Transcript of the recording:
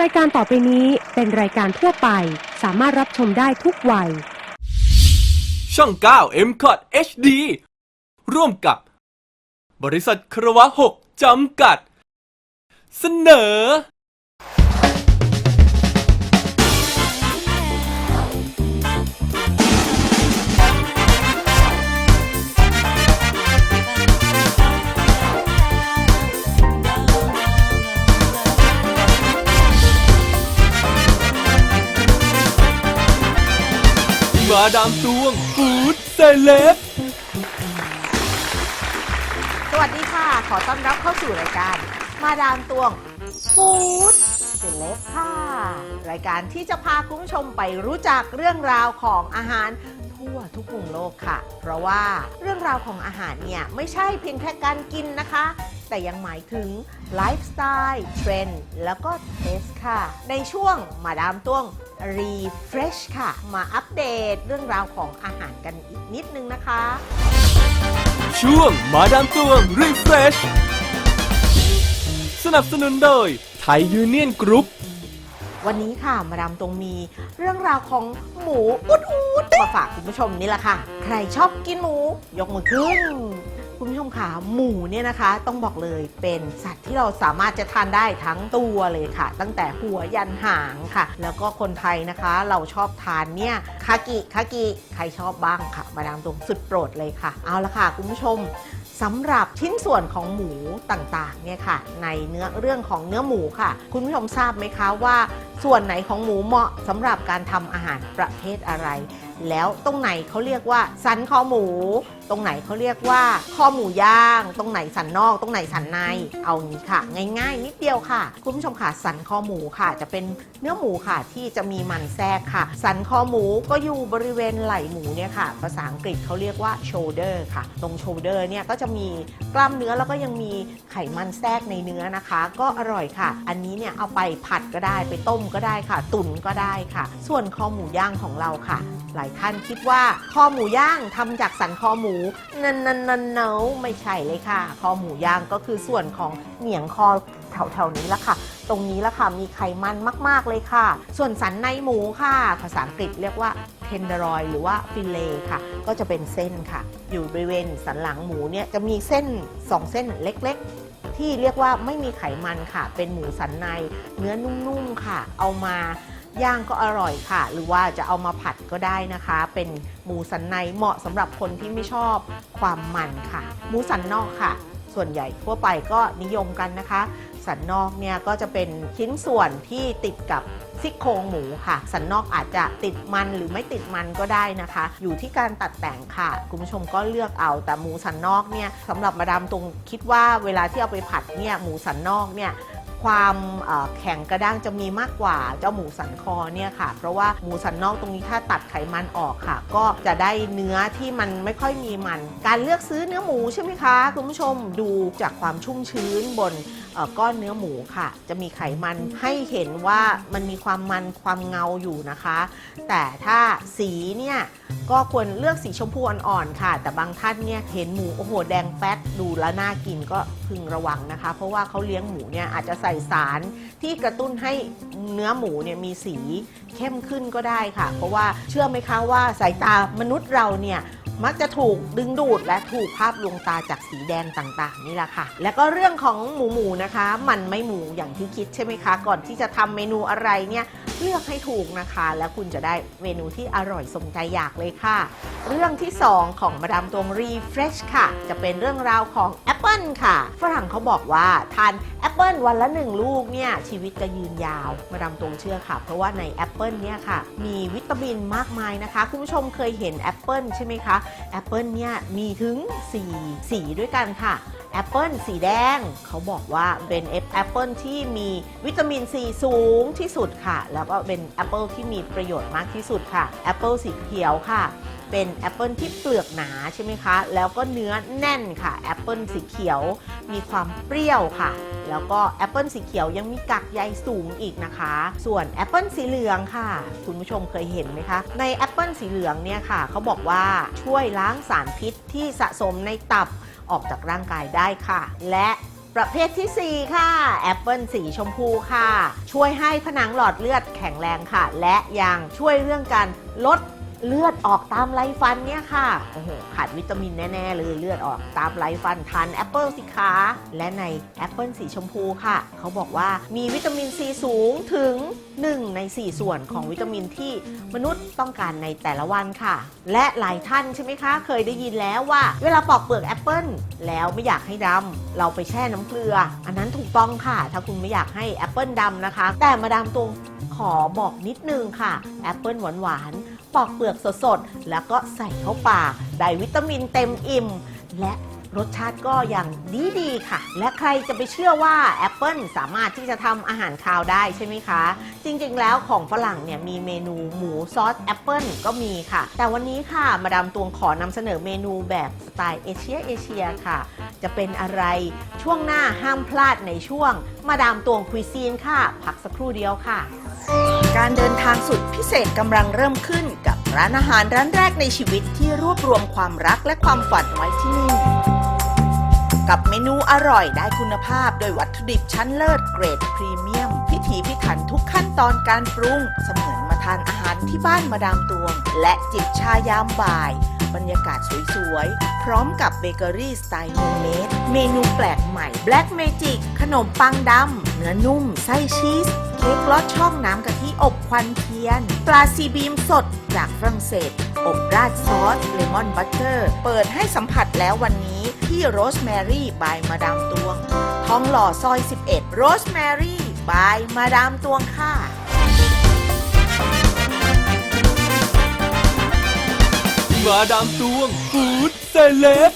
รายการต่อไปนี้เป็นรายการทั่วไป สามารถรับชมได้ทุกวัย ช่อง 9 m c o t HD ร่วมกับ บริษัทครวะ 6 จำกัด เสนอ ดามตวงฟูดเซเลบสวัสดีค่ะ ขอต้อนรับเข้าสู่รายการ มาดามตวงฟูดเซเลบค่ะ รายการที่จะพาคุณผู้ชมไปรู้จักเรื่องราวของอาหารทั่วทุกมุมโลกค่ะ เพราะว่าเรื่องราวของอาหารเนี่ย ไม่ใช่เพียงแค่การกินนะคะ แต่ยังหมายถึงไลฟ์สไตล์เทรนด์แล้วก็เทสค่ะ ในช่วงมาดามตวง Refresh ค่ะ มาอัปเดตเรื่องราวของอาหารกันอีกนิดนึงนะคะ ช่วงมาดามตวง Refresh สนับสนุนโดยไทยยูเนียนกรุ๊ป วันนี้ค่ะมาดามตรงมีเรื่องราวของหมูอุดอุดมาฝากคุณผู้ชมนี่แหละค่ะ ใครชอบกินหมู ยกมือขึ้น คุณผู้ชมค่ะหมูเนี่ยนะคะ ต้องบอกเลยเป็นสัตว์ที่เราสามารถจะทานได้ทั้งตัวเลยค่ะ ตั้งแต่หัวยันหางค่ะ แล้วก็คนไทยนะคะ เราชอบทานเนี่ยคากิคากิใครชอบบ้างค่ะ มาดามตรงสุดโปรดเลยค่ะ เอาละค่ะ คุณผู้ชมสำหรับชิ้นส่วนของหมูต่างๆเนี่ยค่ะ ในเนื้อเรื่องของเนื้อหมูค่ะ คุณผู้ชมทราบไหมคะว่า ส่วนไหนของหมูเหมาะสำหรับการทำอาหารประเภทอะไร แล้วตรงไหนเขาเรียกว่าสันคอหมูตรงไหนเขาเรียกว่าคอหมูย่าง ตรงไหนสันนอก ตรงไหนสันใน เอางี้ค่ะ ง่ายๆ นิดเดียวค่ะ คุณผู้ชมค่ะ สันคอหมูค่ะ จะเป็นเนื้อหมูค่ะที่จะมีมันแทรกค่ะ สันคอหมูก็อยู่บริเวณไหล่หมูเนี่ยค่ะ ภาษาอังกฤษเขาเรียกว่า shoulder ค่ะ ตรง shoulder เนี่ยก็จะมีกล้ามเนื้อแล้วก็ยังมีไขมันแทรกในเนื้อนะคะ ก็อร่อยค่ะ อันนี้เนี่ยเอาไปผัดก็ได้ไปต้มก็ได้ค่ะ ตุ๋นก็ได้ค่ะ ส่วนคอหมูย่างของเราค่ะ หลายท่านคิดว่าคอหมูย่างทำจากสันคอหมูนันนันนันเนาไม่ใช่เลยค่ะ คอหมูย่างก็คือส่วนของเหนียงคอแถวๆนี้ละค่ะ ตรงนี้ละค่ะมีไขมันมากๆเลยค่ะ ส่วนสันในหมูค่ะ ภาษาอังกฤษเรียกว่าเทนเดอรอยหรือว่าฟิเลค่ะ ก็จะเป็นเส้นค่ะ อยู่บริเวณสันหลังหมูเนี่ยจะมีเส้น 2 เส้นเล็กๆ ที่เรียกว่าไม่มีไขมันค่ะ เป็นหมูสันในเนื้อนุ่มๆค่ะ เอามา ย่างก็อร่อยค่ะ หรือว่าจะเอามาผัดก็ได้นะคะ เป็นหมูสันในเหมาะสำหรับคนที่ไม่ชอบความมันค่ะ หมูสันนอกค่ะ ส่วนใหญ่ทั่วไปก็นิยมกันนะคะ สันนอกเนี่ยก็จะเป็นชิ้นส่วนที่ติดกับ ซี่โครงหมูค่ะ สันนอกอาจจะติดมันหรือไม่ติดมันก็ได้นะคะ อยู่ที่การตัดแต่งค่ะ คุณผู้ชมก็เลือกเอาแต่หมูสันนอกเนี่ยสำหรับมาดามตรงคิดว่าเวลาที่เอาไปผัดเนี่ยหมูสันนอกเนี่ยความแข็งกระด้างจะมีมากกว่าเจ้าหมูสันคอเนี่ยค่ะ เพราะว่าหมูสันนอกตรงนี้ถ้าตัดไขมันออกค่ะ ก็จะได้เนื้อที่มันไม่ค่อยมีมัน การเลือกซื้อเนื้อหมูใช่ไหมคะ คุณผู้ชมดูจากความชุ่มชื้นบนก้อนเนื้อหมูค่ะ จะมีไขมันให้เห็นว่ามันมีความความมันความเงาอยู่นะคะ แต่ถ้าสีเนี่ยก็ควรเลือกสีชมพูอ่อนๆค่ะ แต่บางท่านเนี่ยเห็นหมูโอ้โหแดงแป๊ดดูแล้วน่ากินก็พึงระวังนะคะ เพราะว่าเขาเลี้ยงหมูเนี่ยอาจจะใส่สารที่กระตุ้นให้เนื้อหมูเนี่ยมีสีเข้มขึ้นก็ได้ค่ะ เพราะว่าเชื่อไหมคะว่าสายตามนุษย์เราเนี่ย มักจะถูกดึงดูดและถูกภาพลวงตาจากสีแดงต่างๆ นี่แหละค่ะ แล้วก็เรื่องของหมูหมูนะคะ มันไม่หมูอย่างที่คิดใช่ไหมคะ ก่อนที่จะทำเมนูอะไรเนี่ย เลือกให้ถูกนะคะ แล้วคุณจะได้เมนูที่อร่อยสมใจอยากเลยค่ะ เรื่องที่ 2 ของมาดามตวง Refresh ค่ะ จะเป็นเรื่องราวของแอปเปิลค่ะ ฝรั่งเขาบอกว่าทานแอปเปิลวันละ 1 ลูกเนี่ยชีวิตจะยืนยาว มาดามตวงเชื่อค่ะ เพราะว่าในแอปเปิลเนี่ยค่ะ มีวิตามินมากมายนะคะ คุณผู้ชมเคยเห็นแอปเปิลใช่ไหมคะแอปเปิลเนี่ยมีถึง 4 สีด้วยกันค่ะ แอปเปิลสีแดง เขาบอกว่าเป็นแอปเปิลที่มีวิตามินซีสูงที่สุดค่ะ แล้วก็เป็นแอปเปิลที่มีประโยชน์มากที่สุดค่ะแอปเปิลสีเขียวค่ะ เป็นแอปเปิลที่เปลือกหนาใช่ไหมคะ แล้วก็เนื้อแน่นค่ะแอปเปิลสีเขียวมีความเปรี้ยวค่ะ แล้วก็แอปเปิลสีเขียวยังมีกากใยสูงอีกนะคะ ส่วนแอปเปิลสีเหลืองค่ะ คุณผู้ชมเคยเห็นไหมคะ ในแอปเปิลสีเหลืองเนี่ยค่ะ เขาบอกว่าช่วยล้างสารพิษที่สะสมในตับ ออกจากร่างกายได้ค่ะ และประเภททีสี่ 4 ค่ะแอปเปิลสีชมพูค่ะ ช่วยให้ผนังหลอดเลือดแข็งแรงค่ะ และยังช่วยเรื่องการลด เลือดออกตามไรฟันเนี่ยค่ะโอ้โหขาดวิตามินแน่ ๆ เลยเลือดออกตามไรฟันทานแอปเปิลสิคะและในแอปเปิลสีชมพูค่ะ เขาบอกว่ามีวิตามินซีสูงถึง 1 ใน 4 ส่วนของวิตามินที่มนุษย์ต้องการในแต่ละวันค่ะ และหลายท่านใช่ไหมคะ เคยได้ยินแล้วว่า เวลาปอกเปลือกแอปเปิลแล้วไม่อยากให้ดำเราไปแช่น้ำเกลือ อันนั้นถูกต้องค่ะ ถ้าคุณไม่อยากให้แอปเปิลดำนะคะ แต่มาดามตวงขอบอกนิดนึงค่ะแอปเปิลหวานๆ ปอกเปลือกสดๆ แล้วก็ใส่เข้าปากได้วิตามินเต็มอิ่ม และ รสชาติก็ยังดีดีค่ะ และใครจะไปเชื่อว่าแอปเปิลสามารถที่จะทำอาหารคาวได้ใช่ไหมคะ จริงๆ แล้วของฝรั่งเนี่ยมีเมนูหมูซอสแอปเปิลก็มีค่ะ แต่วันนี้ค่ะ มาดามตวงขอนำเสนอเมนูแบบสไตล์เอเชียเอเชียค่ะ จะเป็นอะไรช่วงหน้าห้ามพลาดในช่วง มาดามตวงคุยซีนค่ะ พักสักครู่เดียวค่ะ การเดินทางสุดพิเศษกำลังเริ่มขึ้นกับร้านอาหารร้านแรกในชีวิตที่รวบรวมความรักและความฝันไว้ที่นี่ กับเมนูอร่อยได้คุณภาพ โดยวัตถุดิบชั้นเลิศเกรดพรีเมียม พิถีพิถันทุกขั้นตอนการปรุง เสมือนมาทานอาหารที่บ้านมาดามตวง และจิบชายามบ่าย บรรยากาศสวยๆ พร้อมกับเบเกอรี่สไตล์โฮมเมดเมนูแปลกใหม่ Black Magic ขนมปังดำเนื้อนุ่ม ไส้ชีส เค้กลอดช่องน้ำกะทิอบควันเทียน ปลาซีบีมสดจากฝรั่งเศส อบราดซอสเลมอนบัตเตอร์ เปิดให้สัมผัสแล้ววันนี้ที่โรสแมรี่บายมาดามตวงทองหล่อซอย 11 โรสแมรี่บายมาดามตวงค่ะมาดามตวงฟู้ดเซเลบ